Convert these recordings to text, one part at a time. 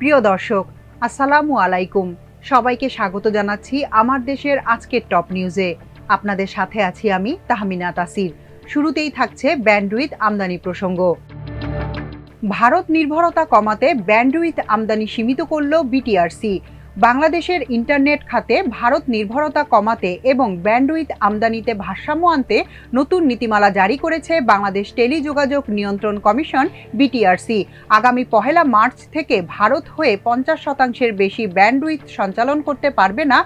প্রিয় দর্শক, আসসালামু আলাইকুম। সবাইকে স্বাগত জানাচ্ছি আমার দেশের আজকের টপ নিউজে। আপনাদের সাথে আছি আমি তাহমিনা তাসির। শুরুতেই থাকছে ব্যান্ডউইথ আমদানি প্রসঙ্গ। ভারত নির্ভরতা কমাতে ব্যান্ডউইথ আমদানি সীমিত করল বিটিআরসি। বাংলাদেশের ইন্টারনেট খাতে ভারত নির্ভরতা কমাতে এবং ব্যান্ডউইথ আমদানিতে ভারসাম্য আনতে নতুন নীতিমালা জারি করেছে বাংলাদেশ টেলিযোগাযোগ নিয়ন্ত্রণ কমিশন, বিটিআরসি। আগামী পহেলা মার্চ থেকে ভারত হয়ে পঞ্চাশ শতাংশের বেশি ব্যান্ডউইথ সঞ্চালন করতে পারবে না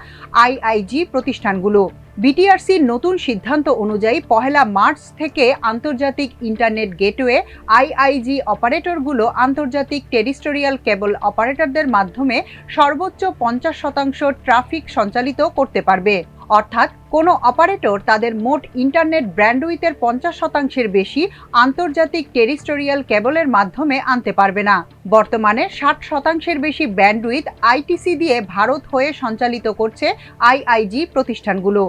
আইআইজি প্রতিষ্ঠানগুলো। বিটিআরসির নতুন সিদ্ধান্ত অনুযায়ী পহেলা মার্চ থেকে আন্তর্জাতিক ইন্টারনেট গেটওয়ে আইআইজি অপারেটরগুলো আন্তর্জাতিক টেরিস্টোরিয়াল কেবল অপারেটরদের মাধ্যমে সর্বোচ্চ পঞ্চাশ শতাংশ ট্রাফিক সঞ্চালিত করতে পারবে। অর্থাৎ কোনো অপারেটর তাদের মোট ইন্টারনেট ব্র্যান্ডউইথের পঞ্চাশ শতাংশের বেশি আন্তর্জাতিক টেরিস্টোরিয়াল কেবলের মাধ্যমে আনতে পারবে না। বর্তমানে ষাট শতাংশের বেশি ব্যান্ডউইথ আইটিসি দিয়ে ভারত হয়ে সঞ্চালিত করছে আইআইজি প্রতিষ্ঠানগুলো।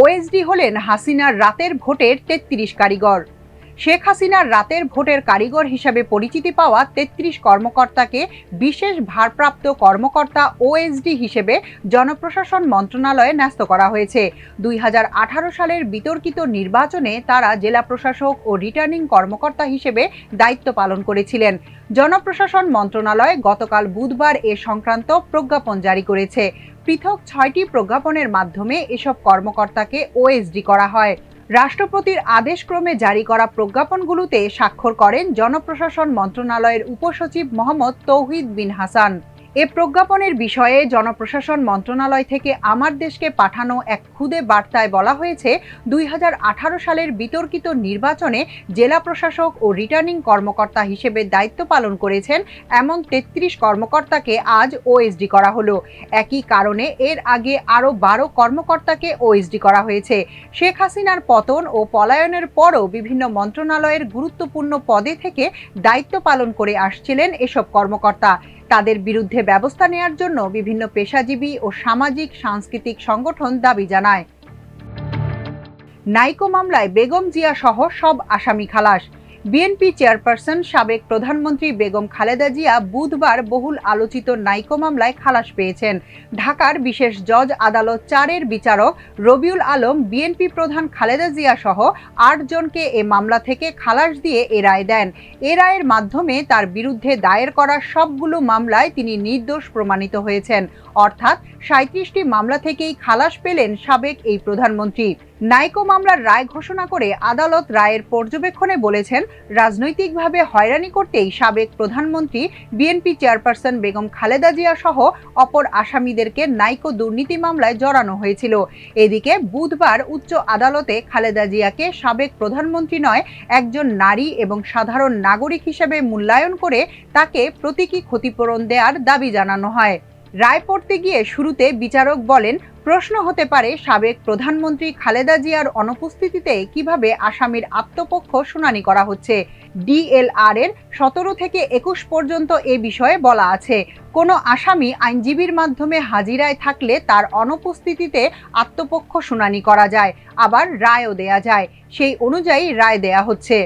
ওএসডি হলেন হাসিনার রাতের ভোটের তেত্রিশ কারিগর। শেখ হাসিনার রাতের ভোটের কারিগর হিসাবে পরিচিতি পাওয়া তেত্রিশ কর্মকর্তাকে বিশেষ ভারপ্রাপ্ত কর্মকর্তা ওএসডি হিসেবে জনপ্রশাসন মন্ত্রণালয়ে ন্যস্ত করা হয়েছে। দুই হাজার আঠারো সালের বিতর্কিত নির্বাচনে তারা জেলা প্রশাসক ও রিটার্নিং কর্মকর্তা হিসেবে দায়িত্ব পালন করেছিলেন। জনপ্রশাসন মন্ত্রণালয় গতকাল বুধবার এ সংক্রান্ত প্রজ্ঞাপন জারি করেছে। পৃথক ছয়টি প্রজ্ঞাপনের মাধ্যমে এসব কর্মকর্তাকে ওএসডি করা হয়। রাষ্ট্রপতির আদেশক্রমে জারি করা প্রজ্ঞাপনগুলোতে স্বাক্ষর করেন জনপ্রশাসন মন্ত্রণালয়ের উপসচিব মোহাম্মদ তৌহিদ বিন হাসান। এ প্রজ্ঞাপনের বিষয়ে জনপ্রশাসন মন্ত্রণালয় থেকে আমার দেশকে পাঠানো এক খুদে বার্তায় বলা হয়েছে, দুই হাজার আঠারো সালের বিতর্কিত নির্বাচনে জেলা প্রশাসক ও রিটার্নিং কর্মকর্তা হিসেবে দায়িত্ব পালন করেছেন এমন তেত্রিশ কর্মকর্তাকে আজ ওএসডি করা হলো। একই কারণে এর আগে আরও বারো কর্মকর্তাকে ওএসডি করা হয়েছে। শেখ হাসিনার পতন ও পলায়নের পরও বিভিন্ন মন্ত্রণালয়ের গুরুত্বপূর্ণ পদে থেকে দায়িত্ব পালন করে আসছিলেন এসব কর্মকর্তা। তাদের বিরুদ্ধে ব্যবস্থা নেয়ার জন্য বিভিন্ন পেশাজীবী ও সামাজিক, সাংস্কৃতিক সংগঠন দাবি জানায়। নাইকো মামলায় বেগম জিয়া সহ সব আসামি খালাস। বিএনপি চেয়ারপারসন সাবেক প্রধানমন্ত্রী বেগম খালেদা জিয়া বুধবার বহুল আলোচিত নাইকো মামলায় খালাস পেয়েছেন। ঢাকার বিশেষ জজ আদালত চারের বিচারক রবিউল আলম বিএনপি প্রধান খালেদা জিয়া সহ আটজনকে এ মামলা থেকে খালাস দিয়ে এ রায় দেন। এ রায়ের মাধ্যমে তার বিরুদ্ধে দায়ের করা সবগুলো মামলায় তিনি নির্দোষ প্রমাণিত হয়েছেন। অর্থাৎ সাঁত্রিশটি মামলা থেকেই খালাস পেলেন সাবেক এই প্রধানমন্ত্রী। নাইকো মামলার রায় ঘোষণা করে আদালত রায়ের পর্যবেক্ষণে বলেছেন, রাজনৈতিকভাবে হয়রানি করতেই সাবেক প্রধানমন্ত্রী, বিএনপি চেয়ারপারসন বেগম খালেদা জিয়া সহ অপর আসামিদেরকে নাইকো দুর্নীতি মামলায় জড়ানো হয়েছিল। এদিকে বুধবার উচ্চ আদালতে খালেদা জিয়াকে সাবেক প্রধানমন্ত্রী নয়, একজন নারী এবং সাধারণ নাগরিক হিসেবে মূল্যায়ন করে তাকে প্রতীকী ক্ষতিপূরণ দেওয়ার দাবি জানানো হয়। রায় পড়তে গিয়ে শুরুতে বিচারক বলেন, প্রশ্ন হতে পারে সাবেক প্রধানমন্ত্রী খালেদা জিয়ার অনুপস্থিতিতে কীভাবে আসামির আত্মপক্ষ শুনানি করা হচ্ছে। ডিএলআর এর সতেরো থেকে একুশ পর্যন্ত এ বিষয়ে বলা আছে, কোনো আসামি আইনজীবীর মাধ্যমে হাজিরায় থাকলে তার অনুপস্থিতিতে আত্মপক্ষ শুনানি করা যায়, আবার রায়ও দেয়া যায়। সেই অনুযায়ী রায় দেয়া হচ্ছে।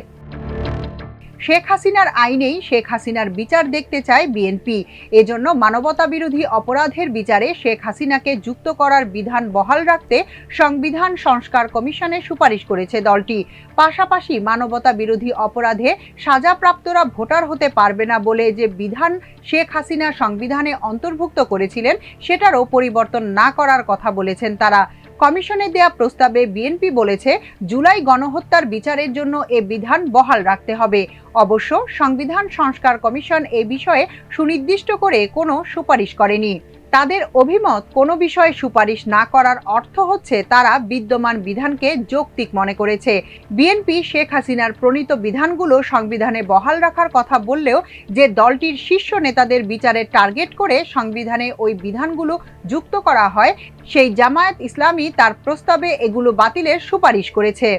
শেখ হাসিনার আইনেই শেখ হাসিনার বিচার দেখতে চায় বিএনপি। এজন্য মানবতা বিরোধী অপরাধের বিচারে শেখ হাসিনাকে যুক্ত করার বিধান বহাল রাখতে সংবিধান সংস্কার কমিশনে সুপারিশ করেছে দলটি। পাশাপাশি মানবতা বিরোধী অপরাধে সাজাপ্রাপ্তরা ভোটার হতে পারবে না বলে যে বিধান শেখ হাসিনা সংবিধানে অন্তর্ভুক্ত করেছিলেন, সেটারও পরিবর্তন না করার কথা বলেছেন তারা। কমিশনে দেয়া প্রস্তাবে বিএনপি বলেছে, জুলাই গণহত্যার বিচারের জন্য এ বিধান বহাল রাখতে হবে। অবশ্য সংবিধান সংস্কার কমিশন এ বিষয়ে সুনির্দিষ্ট করে কোনো সুপারিশ করেনি। তাদের অভিমত, কোনো বিষয়ে সুপারিশ না করার অর্থ হচ্ছে তারা বিদ্যমান বিধানকে যৌক্তিক মনে করেছে। বিএনপি শেখ হাসিনার প্রণীত বিধানগুলো সংবিধানে বহাল রাখার কথা বললেও যে দলটির শীর্ষ নেতাদের বিচারে টার্গেট করে সংবিধানে ওই বিধানগুলো যুক্ত করা হয়, সেই জামায়াত ইসলামী তার প্রস্তাবে এগুলো বাতিলের সুপারিশ করেছে।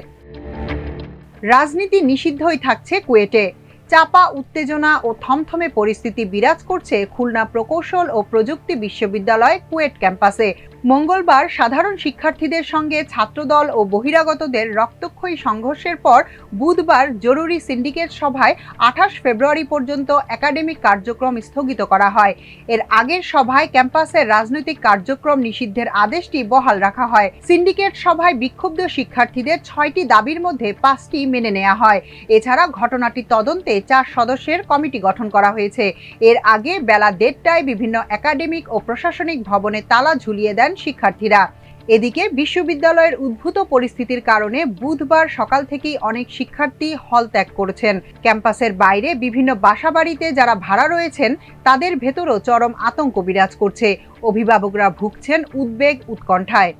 রাজনীতি নিষিদ্ধই থাকছে কুয়েটে। চাপা উত্তেজনা ও থমথমে পরিস্থিতি বিরাজ করছে খুলনা প্রকৌশল ও প্রযুক্তি বিশ্ববিদ্যালয় কুয়েট ক্যাম্পাসে। মঙ্গলবার সাধারণ শিক্ষার্থীদের সঙ্গে ছাত্রদল ও বহিরাগতদের রক্তক্ষয়ী সংঘর্ষের পর বুধবার জরুরি সিন্ডিকেট সভায় আঠাশ ফেব্রুয়ারি পর্যন্ত একাডেমিক কার্যক্রম স্থগিত করা হয়। এর আগের সভায় ক্যাম্পাসের রাজনৈতিক কার্যক্রম নিষিদ্ধের আদেশটি বহাল রাখা হয়। সিন্ডিকেট সভায় বিক্ষুব্ধ শিক্ষার্থীদের ছয়টি দাবির মধ্যে পাঁচটি মেনে নেওয়া হয়। এছাড়া ঘটনাটি তদন্তে চার সদস্যের কমিটি গঠন করা হয়েছে। এর আগে বেলা দেড়টায় বিভিন্ন একাডেমিক ও প্রশাসনিক ভবনে তালা ঝুলিয়ে দেন শিক্ষার্থীরা। এদিকে বিশ্ববিদ্যালয়ের উদ্ভূত পরিস্থিতির কারণে বুধবার সকাল থেকেই অনেক শিক্ষার্থী হল ত্যাগ করেছেন। ক্যাম্পাসের বাইরে বিভিন্ন বাসাবাড়িতে যারা ভাড়া রয়েছেন, তাদের ভেতরও চরম আতঙ্ক বিরাজ করছে। অভিভাবকরা ভুগছেন উদ্বেগ উৎকণ্ঠায়।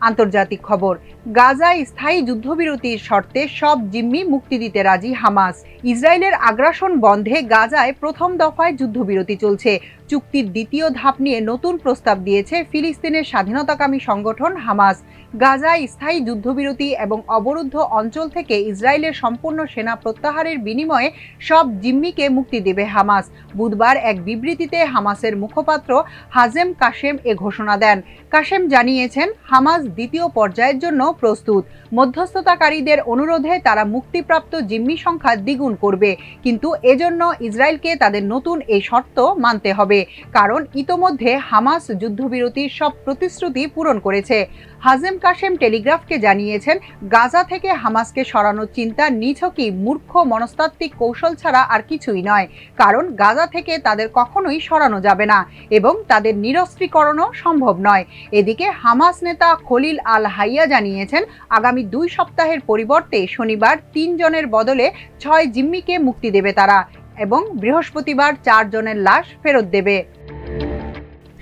আন্তর্জাতিক খবর, গাজায় স্থায়ী যুদ্ধবিরতির শর্তে সব জিম্মি মুক্তি দিতে রাজি হামাস। ইসরায়েলের আগ্রাসন বন্ধে গাজায় প্রথম দফায় যুদ্ধবিরতি চলছে। চুক্তির দ্বিতীয় ধাপ নিয়ে নতুন প্রস্তাব দিয়েছে ফিলিস্তিনের স্বাধীনতাকামী সংগঠন হামাস। গাজায় স্থায়ী যুদ্ধবিরতি এবং অবরুদ্ধ অঞ্চল থেকে ইসরায়েলের সম্পূর্ণ সেনা প্রত্যাহারের বিনিময়ে সব জিম্মিকে মুক্তি দেবে হামাস। বুধবার এক বিবৃতিতে হামাসের মুখপাত্র হাজেম কাশেম এ ঘোষণা দেন। কাশেম জানিয়েছেন, হামাস দ্বিতীয় পর্যায়ের জন্য প্রস্তুত। মধ্যস্থতাকারীদের অনুরোধে তারা মুক্তিপ্রাপ্ত জিম্মি সংখ্যা দ্বিগুণ করবে। কিন্তু এজন্য ইসরায়েলকে তাদের নতুন এই শর্ত মানতে হবে। কারণ ইতোমধ্যে হামাস যুদ্ধবিরতির সব প্রতিশ্রুতি পূরণ করেছে। হাজেম কাশেম টেলিগ্রাফকে জানিয়েছেন, গাজা থেকে হামাসকে সরানোর চিন্তা নিছকই মূর্খ মনস্তাত্ত্বিক কৌশল ছাড়া আর কিছুই নয়, কারণ গাজা থেকে তাদের কখনোই সরানো যাবে না এবং তাদের নিরস্ত্রীকরণও সম্ভব নয়। এদিকে হামাস নেতা খলিল আল হাইয়া জানিয়েছেন, আগামী দুই সপ্তাহের পরিবর্তে শনিবার তিনজনের বদলে ছয় জিম্মিকে মুক্তি দেবে তারা। এবং বৃহস্পতিবার চারজনের লাশ ফেরত দেবে।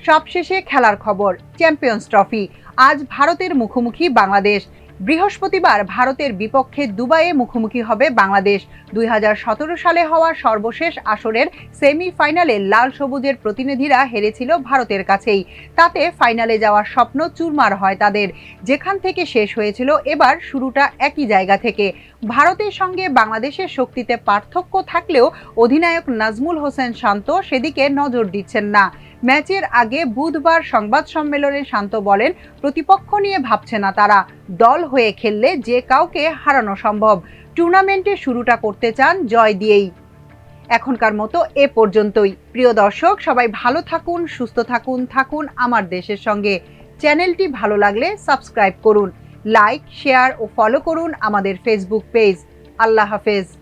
সবশেষে খেলার খবর, চ্যাম্পিয়ন্স ট্রফি। আজ ভারতের মুখোমুখি বাংলাদেশ। বৃহস্পতিবার ভারতের বিপক্ষে দুবাইয়ে মুখোমুখি হবে বাংলাদেশ। দুই হাজার সতেরো সালে হওয়া সর্বশেষ আসরের সেমিফাইনালে লাল সবুজের প্রতিনিধিরা হেরেছিল ভারতের কাছেই। তাতে ফাইনালে যাওয়ার স্বপ্ন চুরমার হয় তাদের। যেখান থেকে শেষ হয়েছিল এবার শুরুটা একই জায়গা থেকে। ভারতের সঙ্গে বাংলাদেশের শক্তিতে পার্থক্য থাকলেও অধিনায়ক নাজমুল হোসেন শান্ত সেদিকে নজর দিচ্ছেন না। ম্যাচের আগে বুধবার সংবাদ সম্মেলনে শান্ত বলেন, প্রতিপক্ষ নিয়ে ভাবছে না তারা, দল হয়ে খেললে যে কাউকে হারানো সম্ভব। টুর্নামেন্টে শুরুটা করতে চান জয় দিয়েই। এখনকার মতো এ পর্যন্তই। প্রিয় দর্শক, সবাই ভালো থাকুন, সুস্থ থাকুন থাকুন আমার দেশের সঙ্গে। চ্যানেলটি ভালো লাগলে সাবস্ক্রাইব করুন, লাইক, শেয়ার ও ফলো করুন আমাদের ফেসবুক পেজ। আল্লাহ হাফেজ।